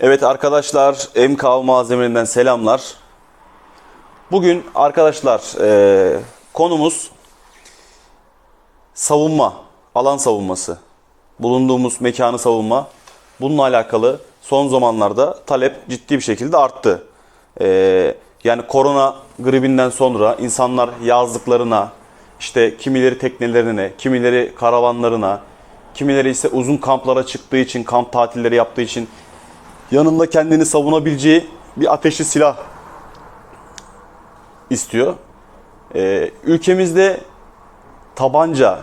Evet arkadaşlar MK malzemelerinden selamlar. Bugün arkadaşlar e, konumuz savunma, alan savunması. Bulunduğumuz mekanı savunma. Bununla alakalı son zamanlarda talep ciddi bir şekilde arttı. E, yani korona gribinden sonra insanlar yazlıklarına, işte kimileri teknelerine, kimileri karavanlarına, kimileri ise uzun kamplara çıktığı için, kamp tatilleri yaptığı için yanında kendini savunabileceği bir ateşli silah istiyor. Ee, ülkemizde tabanca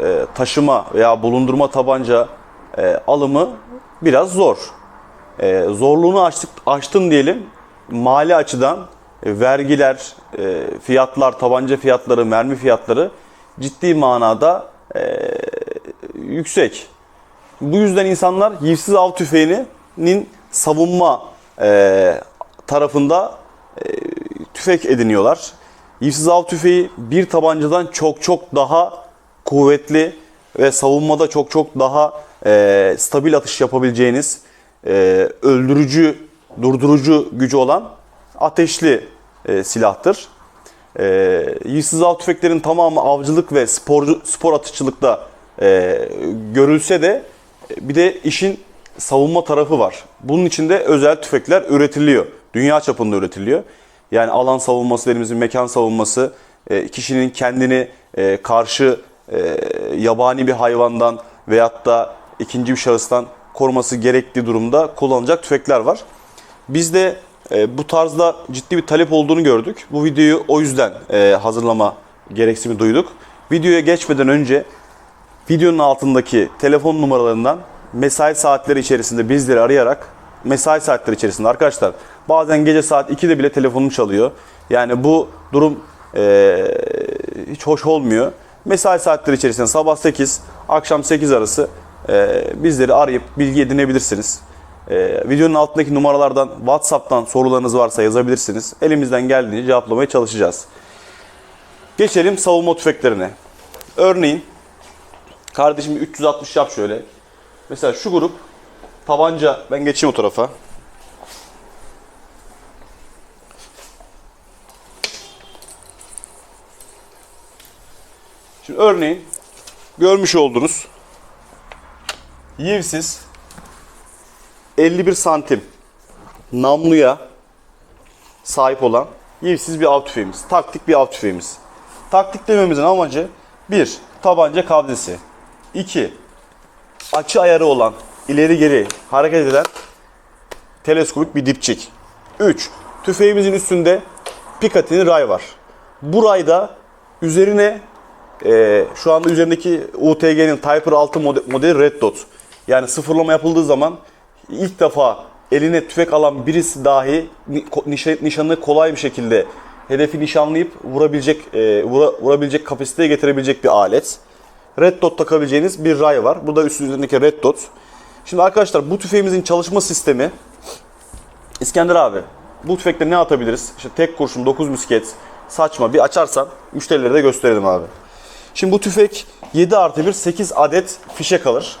e, taşıma veya bulundurma tabanca e, alımı biraz zor. E, zorluğunu açtık, açtın diyelim mali açıdan e, vergiler, e, fiyatlar, tabanca fiyatları, mermi fiyatları ciddi manada e, yüksek. Bu yüzden insanlar yivsiz av tüfeğinin savunma e, tarafında e, tüfek ediniyorlar. Yivsiz av tüfeği bir tabancadan çok çok daha kuvvetli ve savunmada çok çok daha e, stabil atış yapabileceğiniz e, öldürücü, durdurucu gücü olan ateşli e, silahtır. E, yivsiz av tüfeklerin tamamı avcılık ve sporcu, spor atışçılıkta e, görülse de e, bir de işin savunma tarafı var. Bunun için de özel tüfekler üretiliyor. Dünya çapında üretiliyor. Yani alan savunması elimizin mekan savunması, e, kişinin kendini e, karşı e, yabani bir hayvandan veyahut da ikinci bir şahıstan koruması gerektiği durumda kullanılacak tüfekler var. Biz de bu tarzda ciddi bir talep olduğunu gördük. Bu videoyu o yüzden hazırlama gereksimi duyduk. Videoya geçmeden önce videonun altındaki telefon numaralarından mesai saatleri içerisinde bizleri arayarak mesai saatleri içerisinde arkadaşlar bazen gece saat 2'de bile telefonum çalıyor. Yani bu durum e, hiç hoş olmuyor. Mesai saatleri içerisinde sabah 8, akşam 8 arası e, bizleri arayıp bilgi edinebilirsiniz. E, videonun altındaki numaralardan WhatsApp'tan sorularınız varsa yazabilirsiniz. Elimizden geldiğince cevaplamaya çalışacağız. Geçelim savunma tüfeklerine. Örneğin kardeşim bir 360 yap şöyle. Mesela şu grup tabanca ben geçeyim o tarafa. Şimdi örneğin görmüş olduğunuz yivsiz 51 santim namluya sahip olan yivsiz bir av tüfeğimiz. Taktik bir av tüfeğimiz. Taktik dememizin amacı 1. Tabanca kavdesi 2. Açı ayarı olan ileri geri hareket eden teleskopik bir dipçik. 3. Tüfeğimizin üstünde Picatinny ray var. Bu rayda üzerine e, şu anda üzerindeki UTG'nin Typer 6 mode- modeli Red Dot. Yani sıfırlama yapıldığı zaman ilk defa eline tüfek alan birisi dahi nişanı kolay bir şekilde hedefi nişanlayıp vurabilecek e, vura- vurabilecek kapasiteye getirebilecek bir alet. Red Dot takabileceğiniz bir ray var. Bu da üstü üzerindeki Red Dot. Şimdi arkadaşlar bu tüfeğimizin çalışma sistemi İskender abi bu tüfekte ne atabiliriz? İşte tek kurşun 9 misket saçma bir açarsan müşterilere de gösterelim abi. Şimdi bu tüfek 7 artı 1 8 adet fişe kalır.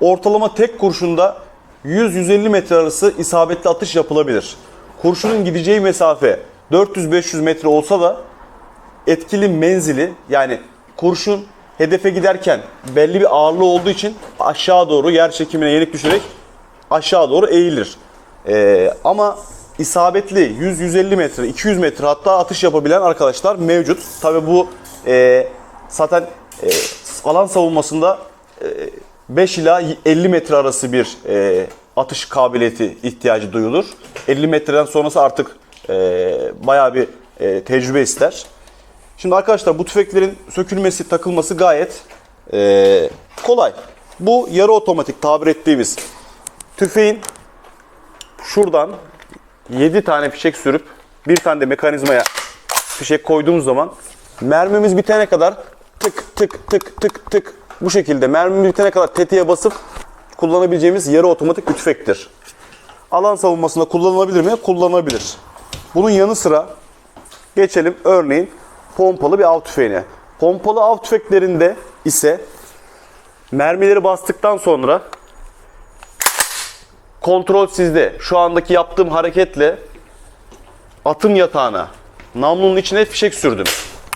Ortalama tek kurşunda 100-150 metre arası isabetli atış yapılabilir. Kurşunun gideceği mesafe 400-500 metre olsa da etkili menzili yani kurşun hedefe giderken belli bir ağırlığı olduğu için aşağı doğru yer çekimine yenik düşerek aşağı doğru eğilir. Ee, ama isabetli 100-150 metre, 200 metre hatta atış yapabilen arkadaşlar mevcut. Tabi bu e, zaten e, alan savunmasında e, 5 ila 50 metre arası bir e, atış kabiliyeti ihtiyacı duyulur. 50 metreden sonrası artık e, bayağı bir e, tecrübe ister. Şimdi arkadaşlar bu tüfeklerin sökülmesi, takılması gayet e, kolay. Bu yarı otomatik tabir ettiğimiz tüfeğin şuradan 7 tane fişek sürüp bir tane de mekanizmaya fişek koyduğumuz zaman mermimiz bitene kadar tık tık tık tık tık bu şekilde mermimiz bitene kadar tetiğe basıp kullanabileceğimiz yarı otomatik bir tüfektir. Alan savunmasında kullanılabilir mi? Kullanılabilir. Bunun yanı sıra geçelim örneğin pompalı bir av tüfeğine. Pompalı av tüfeklerinde ise mermileri bastıktan sonra kontrol sizde. Şu andaki yaptığım hareketle atım yatağına namlunun içine fişek sürdüm.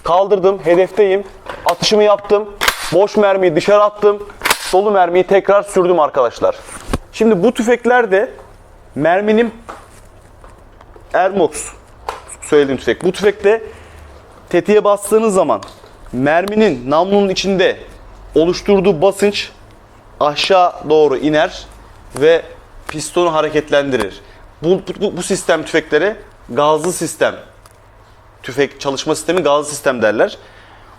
Kaldırdım, hedefteyim. Atışımı yaptım. Boş mermiyi dışarı attım. Dolu mermiyi tekrar sürdüm arkadaşlar. Şimdi bu tüfeklerde merminin Ermox söylediğim tüfek. Bu tüfekte tetiğe bastığınız zaman merminin namlunun içinde oluşturduğu basınç aşağı doğru iner ve pistonu hareketlendirir. Bu, bu, bu sistem tüfeklere gazlı sistem tüfek çalışma sistemi gazlı sistem derler.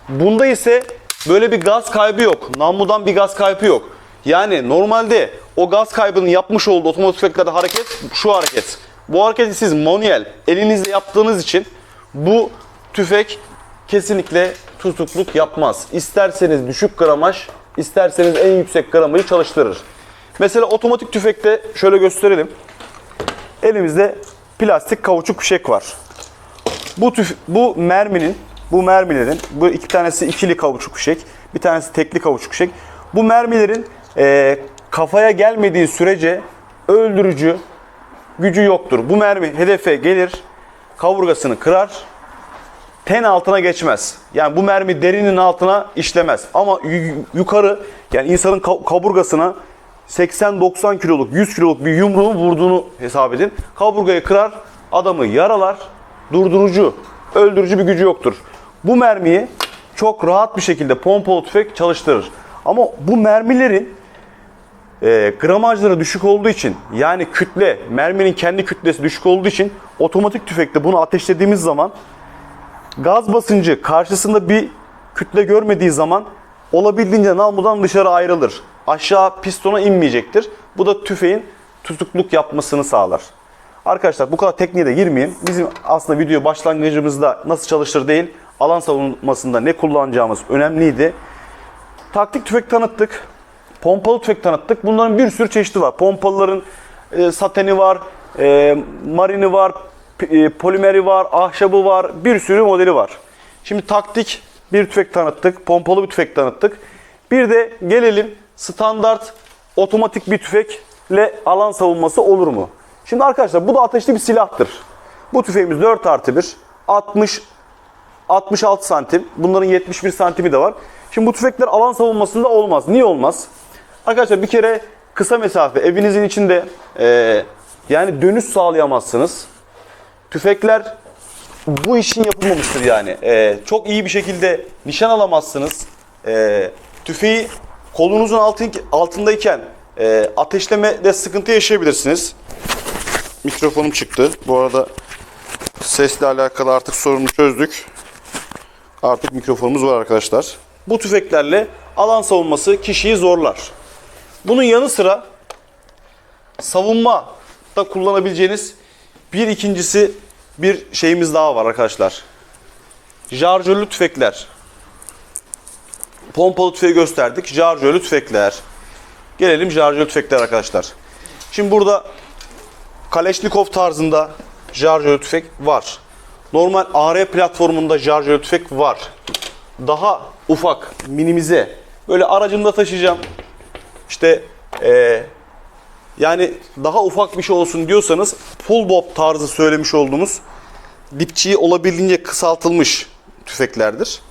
Bunda ise böyle bir gaz kaybı yok. Namludan bir gaz kaybı yok. Yani normalde o gaz kaybının yapmış olduğu otomatik tüfeklerde hareket şu hareket. Bu hareketi siz manuel elinizle yaptığınız için bu tüfek kesinlikle tutukluk yapmaz. İsterseniz düşük gramaj, isterseniz en yüksek gramajı çalıştırır. Mesela otomatik tüfekte şöyle gösterelim. Elimizde plastik kauçuk fişek var. Bu tüf, bu merminin, bu mermilerin, bu iki tanesi ikili kauçuk fişek, bir tanesi tekli kauçuk fişek. Bu mermilerin eee, kafaya gelmediği sürece öldürücü gücü yoktur. Bu mermi hedefe gelir, kaburgasını kırar, ten altına geçmez. Yani bu mermi derinin altına işlemez. Ama yu- yukarı yani insanın ka- kaburgasına 80-90 kiloluk, 100 kiloluk bir yumruğun vurduğunu hesap edin. Kaburgayı kırar, adamı yaralar, durdurucu, öldürücü bir gücü yoktur. Bu mermiyi çok rahat bir şekilde pompalı tüfek çalıştırır. Ama bu mermilerin e, gramajları düşük olduğu için yani kütle, merminin kendi kütlesi düşük olduğu için otomatik tüfekte bunu ateşlediğimiz zaman gaz basıncı karşısında bir kütle görmediği zaman olabildiğince namludan dışarı ayrılır. Aşağı pistona inmeyecektir. Bu da tüfeğin tutukluk yapmasını sağlar. Arkadaşlar bu kadar tekniğe de girmeyeyim. Bizim aslında video başlangıcımızda nasıl çalışır değil, alan savunmasında ne kullanacağımız önemliydi. Taktik tüfek tanıttık. Pompalı tüfek tanıttık. Bunların bir sürü çeşidi var. Pompalıların e, sateni var, e, marini var, polimeri var, ahşabı var. Bir sürü modeli var. Şimdi taktik bir tüfek tanıttık. Pompalı bir tüfek tanıttık. Bir de gelelim standart otomatik bir tüfekle alan savunması olur mu? Şimdi arkadaşlar bu da ateşli bir silahtır. Bu tüfeğimiz 4 artı 1. 60 66 santim. Bunların 71 santimi de var. Şimdi bu tüfekler alan savunmasında olmaz. Niye olmaz? Arkadaşlar bir kere kısa mesafe evinizin içinde eee, yani dönüş sağlayamazsınız. Tüfekler bu işin yapılmamıştır yani. Eee, çok iyi bir şekilde nişan alamazsınız. Eee, tüfeği kolunuzun altın, altındayken eee ateşlemede sıkıntı yaşayabilirsiniz. Mikrofonum çıktı. Bu arada sesle alakalı artık sorunu çözdük. Artık mikrofonumuz var arkadaşlar. Bu tüfeklerle alan savunması kişiyi zorlar. Bunun yanı sıra savunma da kullanabileceğiniz bir ikincisi bir şeyimiz daha var arkadaşlar. Jarjörlü tüfekler. Pompalı tüfeği gösterdik. Jarjörlü tüfekler. Gelelim jarjörlü tüfekler arkadaşlar. Şimdi burada Kaleşnikov tarzında jarjörlü tüfek var. Normal AR platformunda jarjörlü tüfek var. Daha ufak, minimize. Böyle aracımda taşıyacağım. İşte eee, yani daha ufak bir şey olsun diyorsanız full bob tarzı söylemiş olduğumuz dipçiği olabildiğince kısaltılmış tüfeklerdir.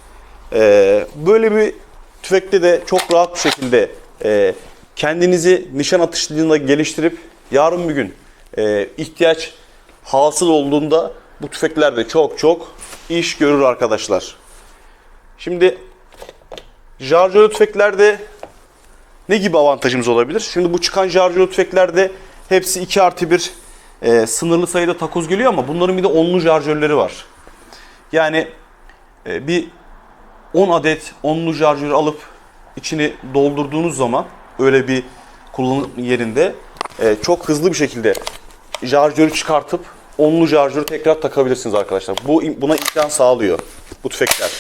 Eee, böyle bir tüfekte de çok rahat bir şekilde eee, kendinizi nişan atışlığında geliştirip yarın bir gün eee, ihtiyaç hasıl olduğunda bu tüfekler de çok çok iş görür arkadaşlar. Şimdi jarjörlü tüfeklerde ne gibi avantajımız olabilir? Şimdi bu çıkan jarjörlü tüfeklerde hepsi 2 artı 1 e, sınırlı sayıda takoz geliyor ama bunların bir de onlu jarjörleri var. Yani e, bir 10 adet onlu jarjör alıp içini doldurduğunuz zaman öyle bir kullanım yerinde e, çok hızlı bir şekilde jarjörü çıkartıp onlu jarjörü tekrar takabilirsiniz arkadaşlar. Bu buna imkan sağlıyor bu tüfekler.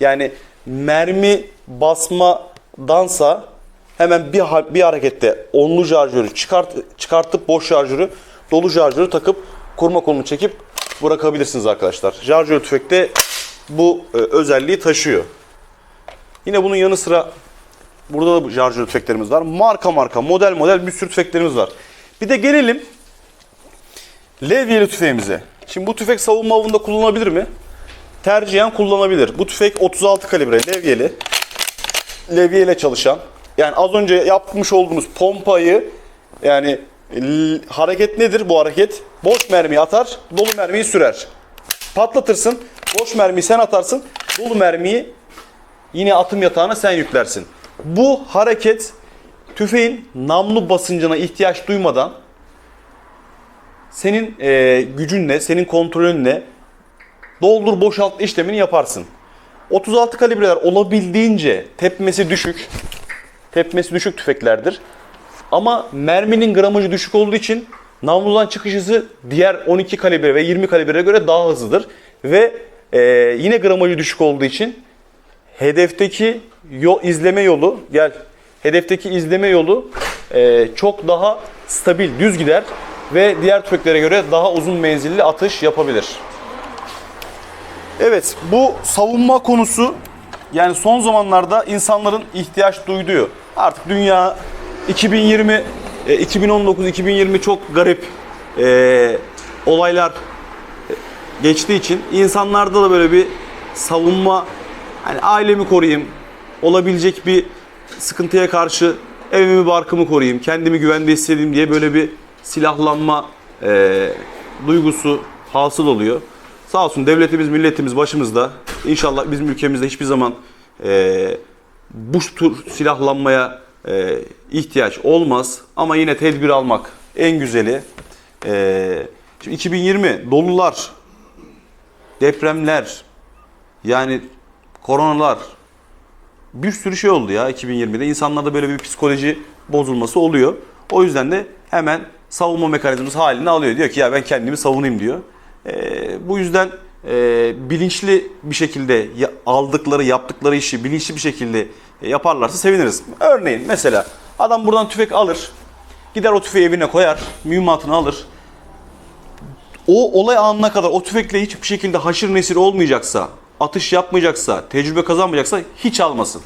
Yani mermi basmadansa hemen bir bir harekette onlu şarjörü çıkart çıkartıp boş şarjörü dolu şarjörü takıp kurma kolunu çekip bırakabilirsiniz arkadaşlar. Şarjör tüfekte bu e, özelliği taşıyor. Yine bunun yanı sıra burada da bu şarjör tüfeklerimiz var. Marka marka, model model bir sürü tüfeklerimiz var. Bir de gelelim levyeli tüfeğimize. Şimdi bu tüfek savunma avında kullanılabilir mi? Tercihen kullanabilir. Bu tüfek 36 kalibre levyeli. Levyeyle çalışan. Yani az önce yapmış olduğumuz pompayı yani hareket nedir bu hareket? Boş mermiyi atar, dolu mermiyi sürer. Patlatırsın, boş mermiyi sen atarsın, dolu mermiyi yine atım yatağına sen yüklersin. Bu hareket tüfeğin namlu basıncına ihtiyaç duymadan senin e, gücünle, senin kontrolünle doldur boşalt işlemini yaparsın. 36 kalibreler olabildiğince tepmesi düşük. Tepmesi düşük tüfeklerdir. Ama merminin gramajı düşük olduğu için namludan çıkış hızı diğer 12 kalibre ve 20 kalibreye göre daha hızlıdır. Ve e, yine gramajı düşük olduğu için hedefteki yol, izleme yolu gel hedefteki izleme yolu e, çok daha stabil düz gider ve diğer tüfeklere göre daha uzun menzilli atış yapabilir. Evet bu savunma konusu yani son zamanlarda insanların ihtiyaç duyduğu artık dünya 2020 e, 2019 2020 çok garip e, olaylar geçtiği için insanlarda da böyle bir savunma hani ailemi koruyayım olabilecek bir sıkıntıya karşı evimi barkımı koruyayım kendimi güvende hissedeyim diye böyle bir silahlanma e, duygusu hasıl oluyor. Sağ olsun devletimiz milletimiz başımızda. İnşallah bizim ülkemizde hiçbir zaman e, bu tür silahlanmaya e, ihtiyaç olmaz. Ama yine tedbir almak en güzeli. E, şimdi 2020 dolular, depremler, yani koronalar bir sürü şey oldu ya 2020'de. İnsanlarda böyle bir psikoloji bozulması oluyor. O yüzden de hemen savunma mekanizması halini alıyor. Diyor ki ya ben kendimi savunayım diyor. Ee, bu yüzden e, bilinçli bir şekilde aldıkları, yaptıkları işi bilinçli bir şekilde yaparlarsa seviniriz. Örneğin mesela adam buradan tüfek alır, gider o tüfeği evine koyar, mühimmatını alır, o olay anına kadar o tüfekle hiçbir şekilde haşır neşir olmayacaksa, atış yapmayacaksa, tecrübe kazanmayacaksa hiç almasın.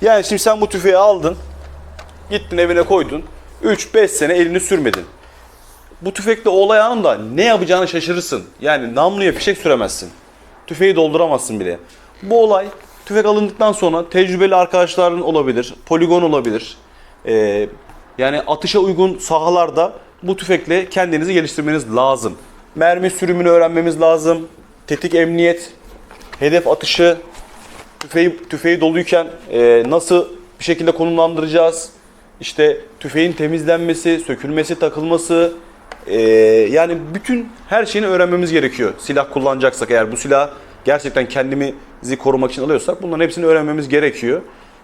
Yani şimdi sen bu tüfeği aldın, gittin evine koydun, 3-5 sene elini sürmedin. Bu tüfekle o olay anında ne yapacağını şaşırırsın. Yani namluya fişek süremezsin. Tüfeği dolduramazsın bile. Bu olay tüfek alındıktan sonra tecrübeli arkadaşların olabilir, poligon olabilir. Ee, yani atışa uygun sahalarda bu tüfekle kendinizi geliştirmeniz lazım. Mermi sürümünü öğrenmemiz lazım. Tetik emniyet, hedef atışı, tüfeği, tüfeği doluyken e, nasıl bir şekilde konumlandıracağız? İşte tüfeğin temizlenmesi, sökülmesi, takılması, e, yani bütün her şeyini öğrenmemiz gerekiyor. Silah kullanacaksak eğer bu silah gerçekten kendimizi korumak için alıyorsak bunların hepsini öğrenmemiz gerekiyor.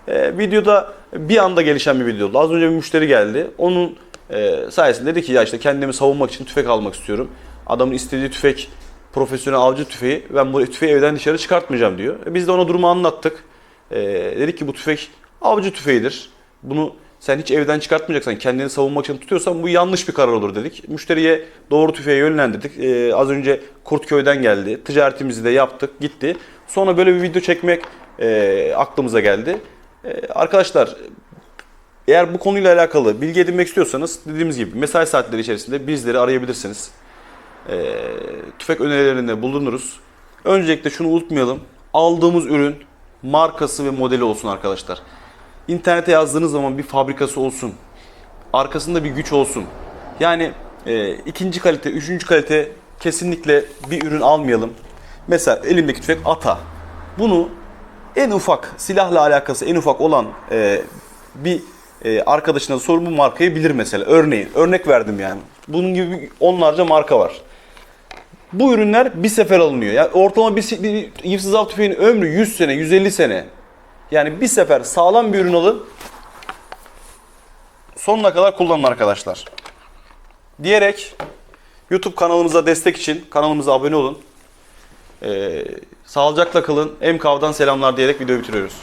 E, videoda bir anda gelişen bir video oldu. Az önce bir müşteri geldi. Onun e, sayesinde dedi ki ya işte kendimi savunmak için tüfek almak istiyorum. Adamın istediği tüfek profesyonel avcı tüfeği. Ben bu tüfeği evden dışarı çıkartmayacağım diyor. E, biz de ona durumu anlattık. E, dedik ki bu tüfek avcı tüfeğidir. Bunu sen hiç evden çıkartmayacaksan, kendini savunmak için tutuyorsan bu yanlış bir karar olur dedik. Müşteriye doğru tüfeği yönlendirdik. E, az önce Kurtköy'den geldi. Ticaretimizi de yaptık, gitti. Sonra böyle bir video çekmek e, aklımıza geldi. E, arkadaşlar eğer bu konuyla alakalı bilgi edinmek istiyorsanız dediğimiz gibi mesai saatleri içerisinde bizleri arayabilirsiniz. Ee, tüfek önerilerinde bulunuruz. Öncelikle şunu unutmayalım. Aldığımız ürün markası ve modeli olsun arkadaşlar. İnternete yazdığınız zaman bir fabrikası olsun. Arkasında bir güç olsun. Yani e, ikinci kalite, üçüncü kalite kesinlikle bir ürün almayalım. Mesela elimdeki tüfek ATA. Bunu en ufak silahla alakası en ufak olan e, bir e, arkadaşına sor bu markayı bilir mesela. Örneğin örnek verdim yani. Bunun gibi onlarca marka var. Bu ürünler bir sefer alınıyor. Yani ortalama bir, si- bir hıfzı av tüfeğinin ömrü 100 sene, 150 sene. Yani bir sefer sağlam bir ürün alın. Sonuna kadar kullanın arkadaşlar. Diyerek YouTube kanalımıza destek için kanalımıza abone olun. Ee, sağlıcakla kalın. Emkav'dan selamlar diyerek videoyu bitiriyoruz.